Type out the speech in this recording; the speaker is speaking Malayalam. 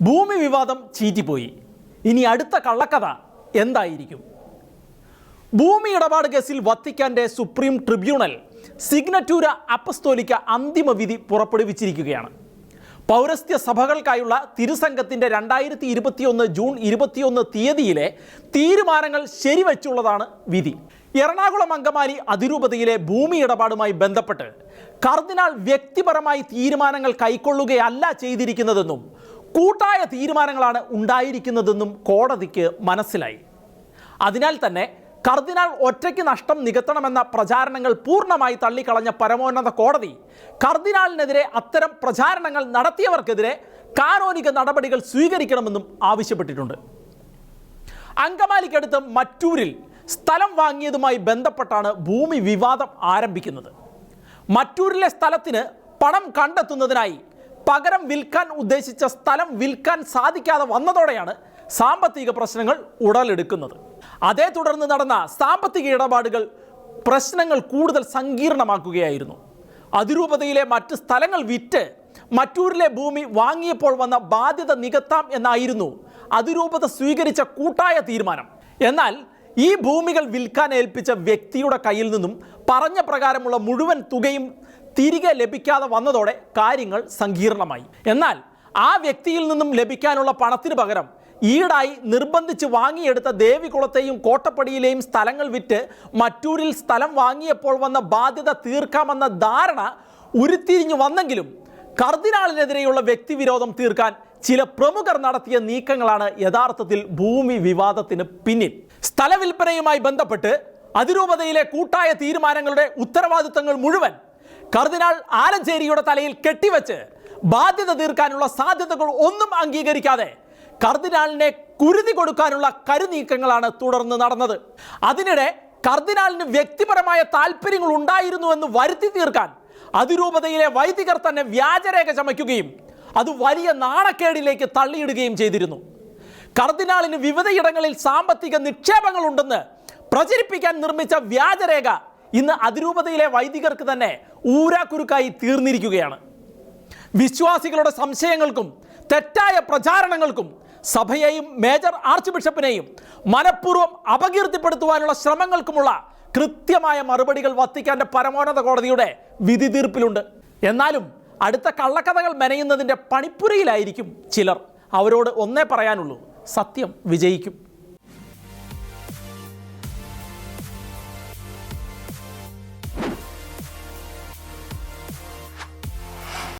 ഭൂമി വിവാദം ചീറ്റിപ്പോയി. ഇനി അടുത്ത കള്ളക്കഥ എന്തായിരിക്കും? ഭൂമി ഇടപാട് കേസിൽ വത്തിക്കാന്റെ സുപ്രീം ട്രിബ്യൂണൽ സിഗ്നറ്റൂര അപ്പസ്തോലിക്ക അന്തിമ വിധി പുറപ്പെടുവിച്ചിരിക്കുകയാണ്. പൗരസ്ത്യ സഭകൾക്കായുള്ള തിരുസംഘത്തിന്റെ രണ്ടായിരത്തി ഇരുപത്തിയൊന്ന് ജൂൺ ഇരുപത്തിയൊന്ന് തീയതിയിലെ തീരുമാനങ്ങൾ ശരിവച്ചുള്ളതാണ് വിധി. എറണാകുളം അങ്കമാലി അതിരൂപതയിലെ ഭൂമി ഇടപാടുമായി ബന്ധപ്പെട്ട് കർദിനാൾ വ്യക്തിപരമായി തീരുമാനങ്ങൾ കൈക്കൊള്ളുകയല്ല ചെയ്തിരിക്കുന്നതെന്നും കൂട്ടായ തീരുമാനങ്ങളാണ് ഉണ്ടായിരിക്കുന്നതെന്നും കോടതിക്ക് മനസ്സിലായി. അതിനാൽ തന്നെ കർദിനാൾ ഒറ്റയ്ക്ക് നഷ്ടം നികത്തണമെന്ന പ്രചാരണങ്ങൾ പൂർണമായി തള്ളിക്കളഞ്ഞ പരമോന്നത കോടതി കർദിനാളിനെതിരെ അത്തരം പ്രചാരണങ്ങൾ നടത്തിയവർക്കെതിരെ കാനോനിക നടപടികൾ സ്വീകരിക്കണമെന്നും ആവശ്യപ്പെട്ടിട്ടുണ്ട്. അങ്കമാലിക്കടുത്ത് മറ്റൂരിൽ സ്ഥലം വാങ്ങിയതുമായി ബന്ധപ്പെട്ടാണ് ഭൂമി വിവാദം ആരംഭിക്കുന്നത്. മറ്റൂരിലെ സ്ഥലത്തിന് പണം കണ്ടെത്തുന്നതിനായി പകരം വിൽക്കാൻ ഉദ്ദേശിച്ച സ്ഥലം വിൽക്കാൻ സാധിക്കാതെ വന്നതോടെയാണ് സാമ്പത്തിക പ്രശ്നങ്ങൾ ഉടലെടുക്കുന്നത്. അതേ തുടർന്ന് നടന്ന സാമ്പത്തിക ഇടപാടുകൾ പ്രശ്നങ്ങൾ കൂടുതൽ സങ്കീർണമാക്കുകയായിരുന്നു. അതിരൂപതയിലെ മറ്റ് സ്ഥലങ്ങൾ വിറ്റ് മറ്റൂരിലെ ഭൂമി വാങ്ങിയപ്പോൾ വന്ന ബാധ്യത നികത്താം എന്നായിരുന്നു അതിരൂപത സ്വീകരിച്ച കൂട്ടായ തീരുമാനം. എന്നാൽ ഈ ഭൂമികൾ വിൽക്കാൻ ഏൽപ്പിച്ച വ്യക്തിയുടെ കയ്യിൽ നിന്നും പറഞ്ഞ പ്രകാരമുള്ള മുഴുവൻ തുകയും തിരികെ ലഭിക്കാതെ വന്നതോടെ കാര്യങ്ങൾ സങ്കീർണമായി. എന്നാൽ ആ വ്യക്തിയിൽ നിന്നും ലഭിക്കാനുള്ള പണത്തിന് പകരം ഈടായി നിർബന്ധിച്ച് വാങ്ങിയെടുത്ത ദേവികുളത്തെയും കോട്ടപ്പടിയിലെയും സ്ഥലങ്ങൾ വിറ്റ് മറ്റൂരിൽ സ്ഥലം വാങ്ങിയപ്പോൾ വന്ന ബാധ്യത തീർക്കാമെന്ന ധാരണ ഉരുത്തിരിഞ്ഞു വന്നെങ്കിലും കർദിനാളിനെതിരെയുള്ള വ്യക്തിവിരോധം തീർക്കാൻ ചില പ്രമുഖർ നടത്തിയ നീക്കങ്ങളാണ് യഥാർത്ഥത്തിൽ ഭൂമി വിവാദത്തിന് പിന്നിൽ. സ്ഥലവിൽപ്പനയുമായി ബന്ധപ്പെട്ട് അതിരൂപതയിലെ കൂട്ടായ തീരുമാനങ്ങളുടെ ഉത്തരവാദിത്തങ്ങൾ മുഴുവൻ കർദിനാൾ ആലഞ്ചേരിയുടെ തലയിൽ കെട്ടിവെച്ച് ബാധ്യത തീർക്കാനുള്ള സാധ്യതകൾ ഒന്നും അംഗീകരിക്കാതെ കർദിനാളിനെ കുരുതി കൊടുക്കാനുള്ള കരുനീക്കങ്ങളാണ് തുടർന്ന് നടന്നത്. അതിനിടെ കർദിനാളിന് വ്യക്തിപരമായ താല്പര്യങ്ങൾ ഉണ്ടായിരുന്നുവെന്ന് വരുത്തി തീർക്കാൻ അതിരൂപതയിലെ വൈദികർ തന്നെ വ്യാജരേഖ ചമയ്ക്കുകയും അത് വലിയ നാണക്കേടിലേക്ക് തള്ളിയിടുകയും ചെയ്തിരുന്നു. കർദിനാളിന് വിവിധയിടങ്ങളിൽ സാമ്പത്തിക നിക്ഷേപങ്ങളുണ്ടെന്ന് പ്രചരിപ്പിക്കാൻ നിർമ്മിച്ച വ്യാജരേഖ ഇന്ന് അതിരൂപതയിലെ വൈദികർക്ക് തന്നെ ഊരാക്കുരുക്കായി തീർന്നിരിക്കുകയാണ്. വിശ്വാസികളുടെ സംശയങ്ങൾക്കും തെറ്റായ പ്രചാരണങ്ങൾക്കും സഭയെയും മേജർ ആർച്ച് ബിഷപ്പിനെയും മനഃപൂർവം അപകീർത്തിപ്പെടുത്തുവാനുള്ള ശ്രമങ്ങൾക്കുമുള്ള കൃത്യമായ മറുപടികൾ വത്തിക്കാന്റെ പരമോന്നത കോടതിയുടെ വിധി തീർപ്പിലുണ്ട് എന്നാലും അടുത്ത കള്ളക്കഥകൾ മെനയുന്നതിന്റെ പണിപ്പുരയിലായിരിക്കും ചിലർ. അവരോട് ഒന്നേ പറയാനുള്ളൂ സത്യം വിജയിക്കും.